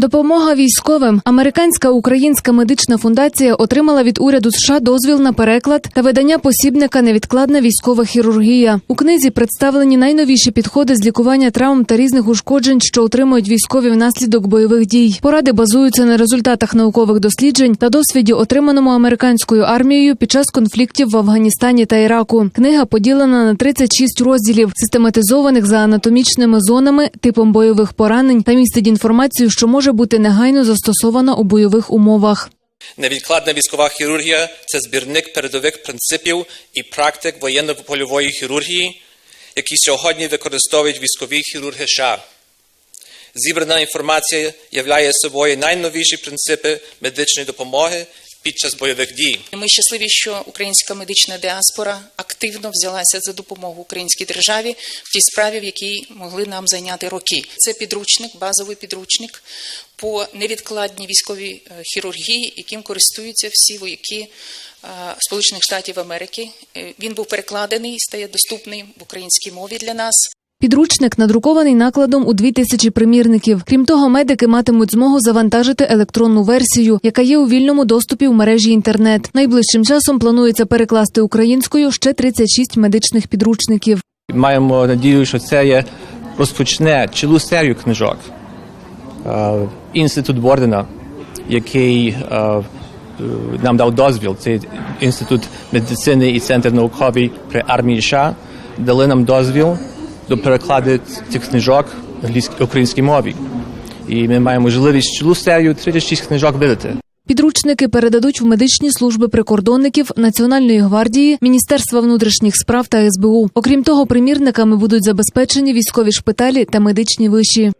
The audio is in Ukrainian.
Допомога військовим. Американська українська медична фундація отримала від уряду США дозвіл на переклад та видання посібника Невідкладна військова хірургія. У книзі представлені найновіші підходи з лікування травм та різних ушкоджень, що отримують військові внаслідок бойових дій. Поради базуються на результатах наукових досліджень та досвіді, отриманому американською армією під час конфліктів в Афганістані та Іраку. Книга поділена на 36 розділів, систематизованих за анатомічними зонами, типом бойових поранень та містить інформацію, що може бути негайно застосована у бойових умовах. Невідкладна військова хірургія це збірник передових принципів і практик воєнно-польової хірургії, які сьогодні використовують військові хірурги США. Зібрана інформація являє собою найновіші принципи медичної допомоги під час бойових дій. Ми щасливі, що українська медична діаспора активно взялася за допомогу українській державі в тій справі, в якій могли нам зайняти роки. Це підручник, базовий підручник по невідкладній військовій е, хірургії, яким користуються всі вояки е, Сполучених Штатів Америки. Е, Він був перекладений стає доступний в українській мові для нас. Підручник надрукований накладом у 2000 примірників. Крім того, медики матимуть змогу завантажити електронну версію, яка є у вільному доступі в мережі інтернет. Найближчим часом планується перекласти українською ще 36 медичних підручників. Маємо надію, що це є розпочне цілу серію книжок. Е, Інститут Бордена, який е, нам дав дозвіл, це інститут медицини і центр науковий при армії США, дали нам дозвіл до перекладу цих книжок в українській мові. І ми маємо можливість цілу серію 36 книжок видати. Підручники передадуть в медичні служби прикордонників, Національної гвардії, Міністерства внутрішніх справ та СБУ. Окрім того, примірниками будуть забезпечені військові шпиталі та медичні виші.